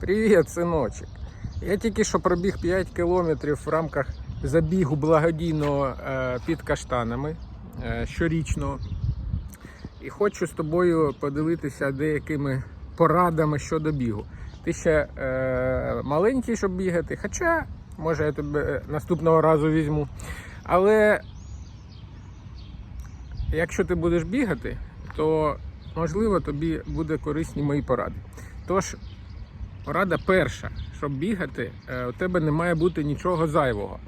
Привіт, синочок. Я тільки що пробіг 5 кілометрів в рамках забігу благодійного е, під каштанами е, щорічного. І хочу з тобою поділитися деякими порадами щодо бігу. Ти ще е, маленький, щоб бігати, хоча, може, я тебе наступного разу візьму. Але якщо ти будеш бігати, то можливо тобі буде корисні мої поради. Тож, порада перша, щоб бігати, е, у тебе не має бути нічого зайвого.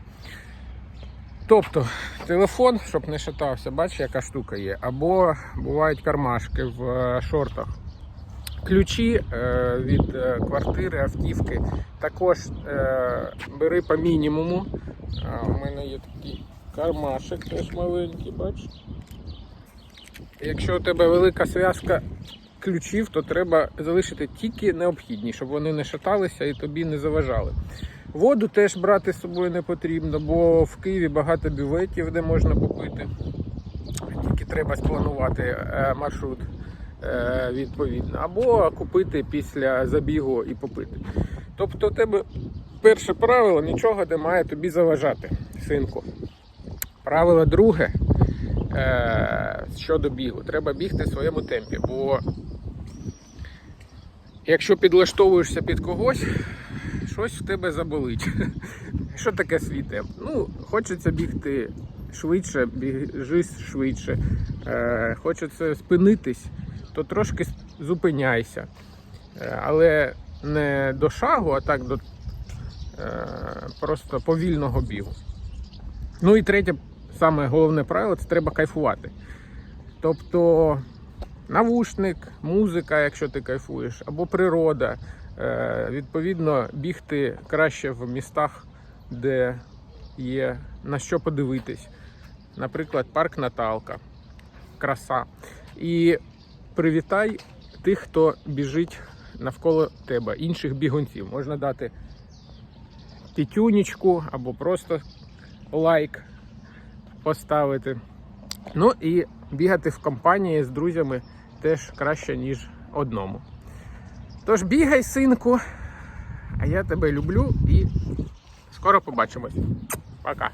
Тобто телефон, щоб не шатався, бачиш, яка штука є. Або бувають кармашки в е, шортах. Ключі е, від квартири, автівки. Також бери по мінімуму. У мене є такий кармашик теж маленький, бачиш. Якщо у тебе велика зв'язка ключів, то треба залишити тільки необхідні, щоб вони не шаталися і тобі не заважали. Воду теж брати з собою не потрібно, бо в Києві багато бюветів, де можна попити. Тільки треба спланувати е, маршрут е, відповідно. Або купити після забігу і попити. Тобто, у тебе перше правило нічого не має тобі заважати, синку. Правило друге е, щодо бігу. Треба бігти в своєму темпі, бо якщо підлаштовуєшся під когось, щось в тебе заболить. Що таке свій темп? Ну, хочеться бігти швидше, біжи швидше. Е, хочеться спинитись, то трошки зупиняйся. Е, але не до шагу, а так до е, просто повільного бігу. Ну і третє, саме головне правило це треба кайфувати. Тобто навушник, музика, якщо ти кайфуєш, або природа. Е, Відповідно, бігти краще в містах, де є на що подивитись. Наприклад, парк Наталка, краса. І привітай тих, хто біжить навколо тебе, інших бігунців. Можна дати пітюнічку або просто лайк поставити. Ну і бігати в компанії з друзями теж краще, ніж одному. Тож бігай, синку, а я тебе люблю і скоро побачимось. Пока.